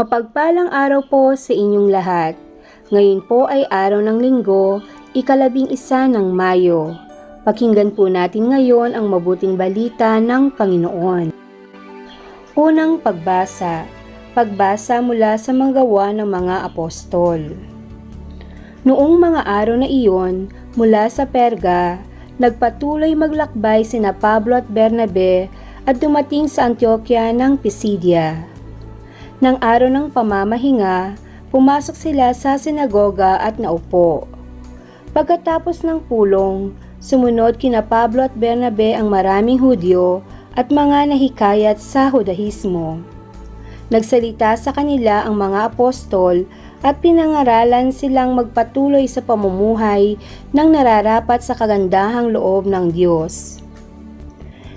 Mapagpalang araw po sa inyong lahat. Ngayon po ay araw ng linggo, ikalabing isa ng Mayo. Pakinggan po natin ngayon ang mabuting balita ng Panginoon. Unang pagbasa. Pagbasa mula sa mga gawa ng mga apostol. Noong mga araw na iyon, mula sa Perga, nagpatuloy maglakbay sina Pablo at Bernabe at dumating sa Antioquia ng Pisidia. Nang araw ng pamamahinga, pumasok sila sa sinagoga at naupo. Pagkatapos ng pulong, sumunod kina Pablo at Bernabe ang maraming Hudyo at mga nahikayat sa Hudahismo. Nagsalita sa kanila ang mga apostol at pinangaralan silang magpatuloy sa pamumuhay ng nararapat sa kagandahang loob ng Diyos.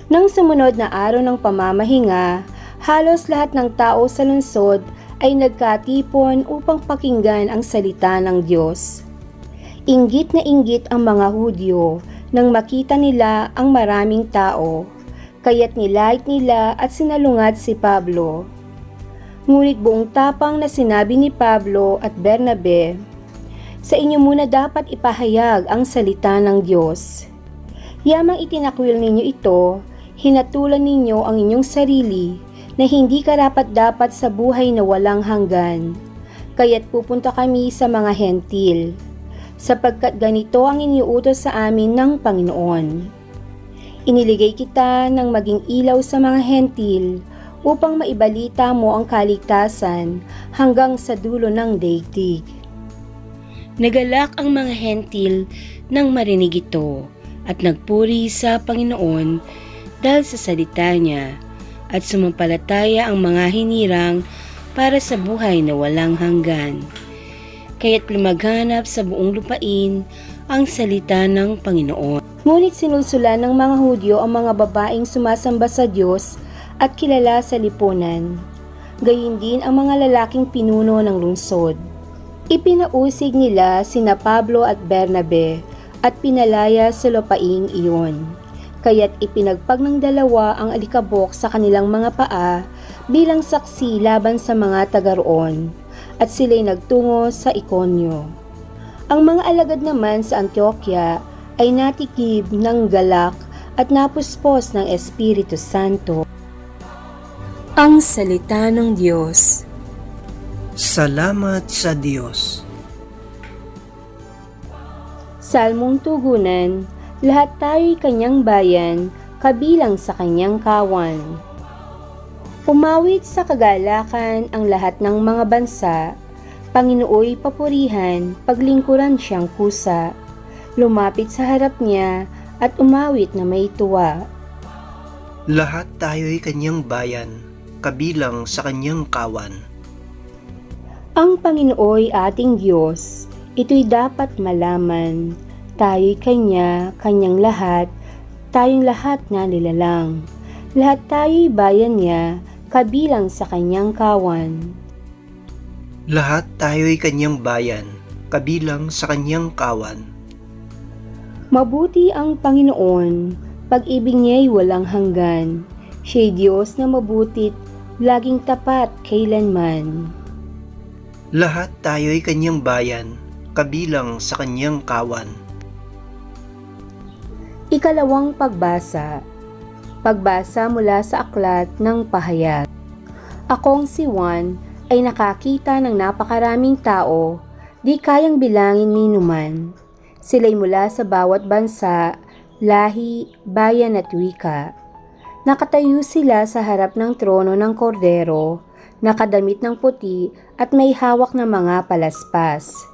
Nang sumunod na araw ng pamamahinga, halos lahat ng tao sa lungsod ay nagkatipon upang pakinggan ang salita ng Diyos. Inggit na inggit ang mga Hudyo nang makita nila ang maraming tao, kaya't nilait nila at sinalungat si Pablo. Ngunit buong tapang na sinabi ni Pablo at Bernabe, Sa inyo muna dapat ipahayag ang salita ng Diyos. Yamang itinakwil ninyo ito, hinatulan ninyo ang inyong sarili na hindi karapat dapat sa buhay na walang hanggan. Kaya't pupunta kami sa mga hentil, sapagkat ganito ang iniutos sa amin ng Panginoon. Iniligay kita ng maging ilaw sa mga hentil upang maibalita mo ang kaligtasan hanggang sa dulo ng daigdig. Nagalak ang mga hentil nang marinig ito at nagpuri sa Panginoon dahil sa salita niya at sumampalataya ang mga hinirang para sa buhay na walang hanggan. Kaya't lumaghanap sa buong lupain ang salita ng Panginoon. Ngunit sinulsulan ng mga Hudyo ang mga babaeng sumasamba sa Diyos at kilala sa lipunan. Gayun din ang mga lalaking pinuno ng lungsod. Ipinausig nila sina Pablo at Bernabe at pinalaya sa lupaing iyon. Kaya't ipinagpag ng dalawa ang alikabok sa kanilang mga paa bilang saksi laban sa mga taga roon at sila'y nagtungo sa Ikonyo. Ang mga alagad naman sa Antioquia ay natikib ng galak at napuspos ng Espiritu Santo. Ang Salita ng Diyos Salamat sa Diyos. Salmong Tugunan Lahat tayo'y kanyang bayan, kabilang sa kanyang kawan. Umawit sa kagalakan ang lahat ng mga bansa, Panginooy papurihan, paglingkuran siyang kusa, lumapit sa harap niya at umawit na may tuwa. Lahat tayo'y kanyang bayan, kabilang sa kanyang kawan. Ang Panginooy ating Diyos, ito'y dapat malaman. Tayo'y Kanya, Kanyang lahat, tayong lahat na nilalang. Lahat tayo'y bayan niya, kabilang sa Kanyang kawan. Lahat tayo'y kanyang bayan, kabilang sa kanyang kawan. Mabuti ang Panginoon, pag-ibig niya'y walang hanggan. Siya'y Diyos na mabutit, laging tapat kailanman. Lahat tayo'y kanyang bayan, kabilang sa kanyang kawan. Ikalawang pagbasa. Pagbasa mula sa aklat ng pahayag. Akong si Juan ay nakakita ng napakaraming tao, di kayang bilangin ni numan. Sila'y mula sa bawat bansa, lahi, bayan at wika. Nakatayo sila sa harap ng trono ng kordero, nakadamit ng puti at may hawak na mga palaspas.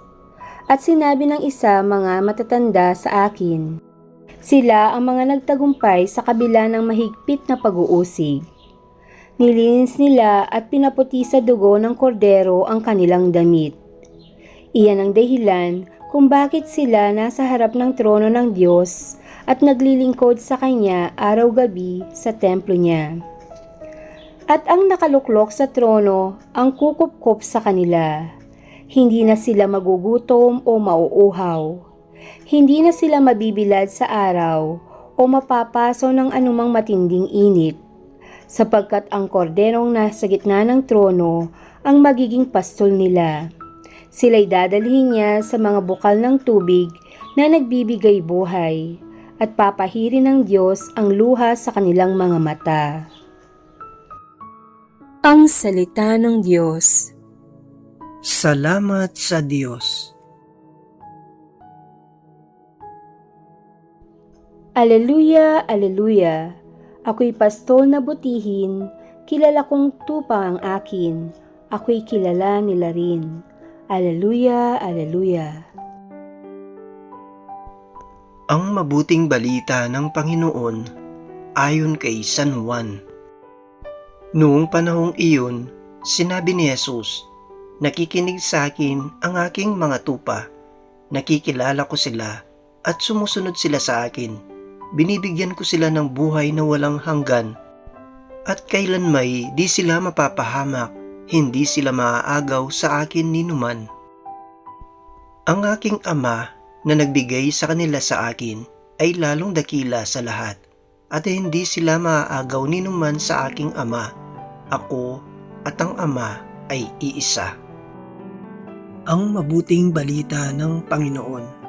At sinabi ng isa mga matatanda sa akin, sila ang mga nagtagumpay sa kabila ng mahigpit na pag-uusig. Nilinis nila at pinaputi sa dugo ng kordero ang kanilang damit. Iyan ang dahilan kung bakit sila nasa harap ng trono ng Diyos at naglilingkod sa Kanya araw-gabi sa templo niya. At ang nakaluklok sa trono ang kukupkop sa kanila. Hindi na sila magugutom o mauuhaw. Hindi na sila mabibilad sa araw o mapapaso ng anumang matinding init sapagkat ang korderong nasa gitna ng trono ang magiging pastol nila. Sila'y dadalhin niya sa mga bukal ng tubig na nagbibigay buhay at papahirin ng Diyos ang luha sa kanilang mga mata. Ang Salita ng Diyos Salamat sa Diyos. Aleluya, aleluya. Ako'y pastol na butihin, kilala kong tupa ang akin, ako'y kilala nila rin. Aleluya, aleluya. Ang mabuting balita ng Panginoon ayon kay San Juan. Noong panahong iyon, sinabi ni Jesus, Nakikinig sa akin ang aking mga tupa. Nakikilala ko sila at sumusunod sila sa akin. Binibigyan ko sila ng buhay na walang hanggan at kailanmay di sila mapapahamak, hindi sila maaagaw sa akin ni numan. Ang aking ama na nagbigay sa kanila sa akin ay lalong dakila sa lahat at hindi sila maaagaw ni numan sa aking ama. Ako at ang ama ay iisa. Ang mabuting balita ng Panginoon.